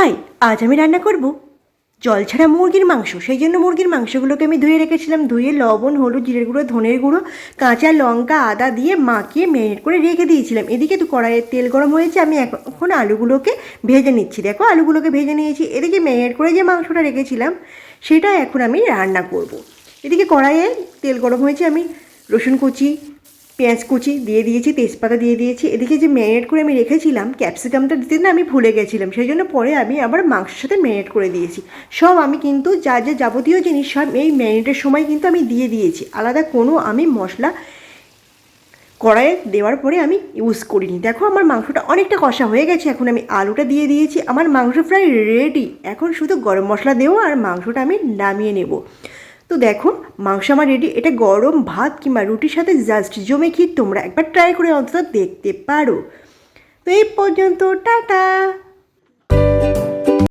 High, আজ আমি রান্না করব। জল ছাড়া মুরগির মাংস, সেই জন্য মুরগির মাংসগুলোকে আমি ধুয়ে রেখেছিলাম। ধুয়ে লবণ, হলুদ, জিরের গুঁড়ো, ধনের গুঁড়ো, কাঁচা লঙ্কা, আদা দিয়ে মাখিয়ে ম্যারিনেট করে রেখে দিয়েছিলাম। এদিকে তো কড়াইয়ের তেল গরম হয়েছে, আমি এখন আলুগুলোকে ভেজে নিচ্ছি। দেখো, আলুগুলোকে ভেজে নিয়েছি। এদিকে ম্যারিনেট করে যে মাংসটা রেখেছিলাম, সেটা এখন আমি রান্না করব। এদিকে কড়াইয়ে তেল গরম হয়েছে, আমি রসুন কুচি পেঁয়াজ কুচি দিয়ে দিয়েছি, তেজপাতা দিয়ে দিয়েছি। এদিকে যে ম্যারিনেট করে আমি রেখেছিলাম, ক্যাপসিকামটা দিতে না আমি ভুলে গেছিলাম, সেই জন্য পরে আমি আবার মাংসের সাথে ম্যারিনেট করে দিয়েছি। সব আমি কিন্তু যা যা যাবতীয় জিনিস সব এই ম্যারিনেটের সময় কিন্তু আমি দিয়ে দিয়েছি। আলাদা কোনো আমি মশলা কড়াইয়ে দেওয়ার পরে আমি ইউজ করিনি। দেখো আমার মাংসটা অনেকটা কষা হয়ে গেছে, এখন আমি আলুটা দিয়ে দিয়েছি। আমার মাংস প্রায় রেডি এখন শুধু গরম মশলা দেবো আর মাংসটা আমি নামিয়ে নেব। তো দেখো, মাংস আমার রেডি এটা গরম ভাত কিংবা রুটির সাথে জাস্ট জমে খেয়ে তোমরা একবার ট্রাই করে অন্তত দেখতে পারো। তো এই পর্যন্ত, টাটা!